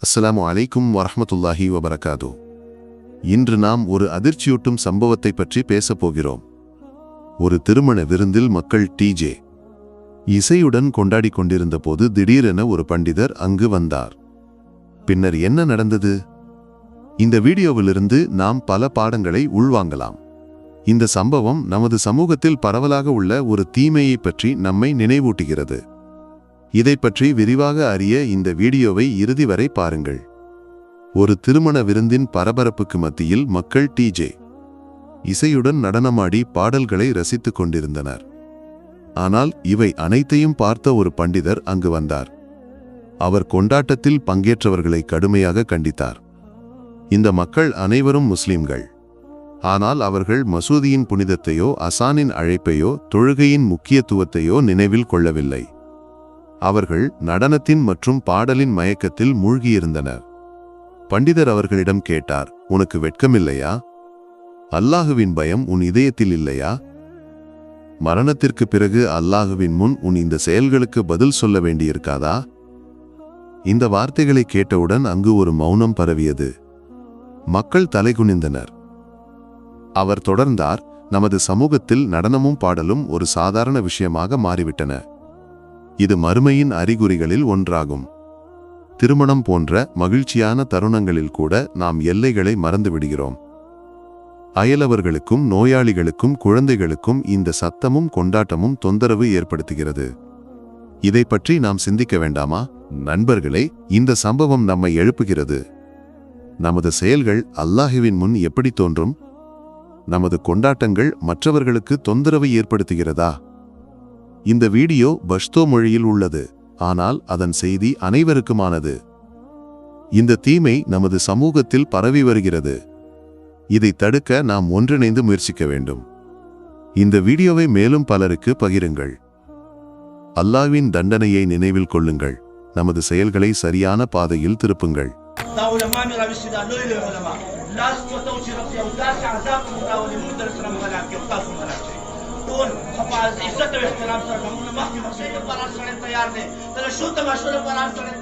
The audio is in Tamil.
அஸ்லாம் அலைக்கும் வரமத்துல்லாஹி வபரகாது இன்று நாம் ஒரு அதிர்ச்சியூட்டும் சம்பவத்தை பற்றி பேசப் போகிறோம். ஒரு திருமண விருந்தில் மக்கள் டிஜே இசையுடன் கொண்டாடி கொண்டிருந்த போது திடீரென ஒரு பண்டிதர் அங்கு வந்தார். பின்னர் என்ன நடந்தது? இந்த வீடியோவிலிருந்து நாம் பல பாடங்களை உள்வாங்கலாம். இந்த சம்பவம் நமது சமூகத்தில் பரவலாக உள்ள ஒரு தீமையை பற்றி நம்மை நினைவூட்டுகிறது. இதை பற்றி விரிவாக அறிய இந்த வீடியோவை இறுதி வரை பாருங்கள். ஒரு திருமண விருந்தின் பரபரப்புக்கு மத்தியில் மக்கள் டிஜே இசையுடன் நடனமாடி பாடல்களை ரசித்துக் கொண்டிருந்தனர். ஆனால் இவை அனைத்தையும் பார்த்த ஒரு பண்டிதர் அங்கு வந்தார். அவர் கொண்டாட்டத்தில் பங்கேற்றவர்களை கடுமையாக கண்டித்தார். இந்த மக்கள் அனைவரும் முஸ்லிம்கள். ஆனால் அவர்கள் மசூதியின் புனிதத்தையோ அசானின் அழைப்பையோ தொழுகையின் முக்கியத்துவத்தையோ நினைவில் கொள்ளவில்லை. அவர்கள் நடனத்தின் மற்றும் பாடலின் மயக்கத்தில் மூழ்கியிருந்தனர். பண்டிதர் அவர்களிடம் கேட்டார் உனக்கு வெட்கமில்லையா? அல்லாஹுவின் பயம் உன் இதயத்தில் இல்லையா? மரணத்திற்கு பிறகு அல்லாஹுவின் முன் உன் இந்த செயல்களுக்கு பதில் சொல்ல வேண்டியிருக்காதா? இந்த வார்த்தைகளை கேட்டவுடன் அங்கு ஒரு மௌனம் பரவியது. மக்கள் தலைகுனிந்தனர். அவர் தொடர்ந்தார் நமது சமூகத்தில் நடனமும் பாடலும் ஒரு சாதாரண விஷயமாக மாறிவிட்டன. இது மறுமையின் அறிகுறிகளில் ஒன்றாகும். திருமணம் போன்ற மகிழ்ச்சியான தருணங்களில் கூட நாம் எல்லைகளை மறந்து விடுகிறோம் அயலவர்களுக்கும் நோயாளிகளுக்கும் குழந்தைகளுக்கும் இந்த சத்தமும் கொண்டாட்டமும் தொந்தரவு ஏற்படுத்துகிறது. இதை பற்றி நாம் சிந்திக்க வேண்டாமா? நண்பர்களே இந்த சம்பவம் நம்மை எழுப்புகிறது. நமது செயல்கள் அல்லாஹுவின் முன் எப்படி தோன்றும்? நமது கொண்டாட்டங்கள் மற்றவர்களுக்கு தொந்தரவு ஏற்படுத்துகிறதா? இந்த வீடியோ பஷ்தோ மொழியில் உள்ளது. ஆனால் அதன் செய்தி அனைவருக்குமானது. இந்த தீமை நமது சமூகத்தில் பரவி வருகிறது. இதை தடுக்க நாம் ஒன்றிணைந்து முயற்சிக்க வேண்டும். இந்த வீடியோவை மேலும் பலருக்கு பகிருங்கள். அல்லாவின் தண்டனையை நினைவில் கொள்ளுங்கள். நமது செயல்களை சரியான பாதையில் திருப்புங்கள். تاسو ته چې رب یو داسې عذاب مو راولي در سره ملاقات کې تاسو ملاقات شي ټول خپل عزت او احترام سره موږ مخکې مخکې پر سره تیار دي تر شو تماشو پر سره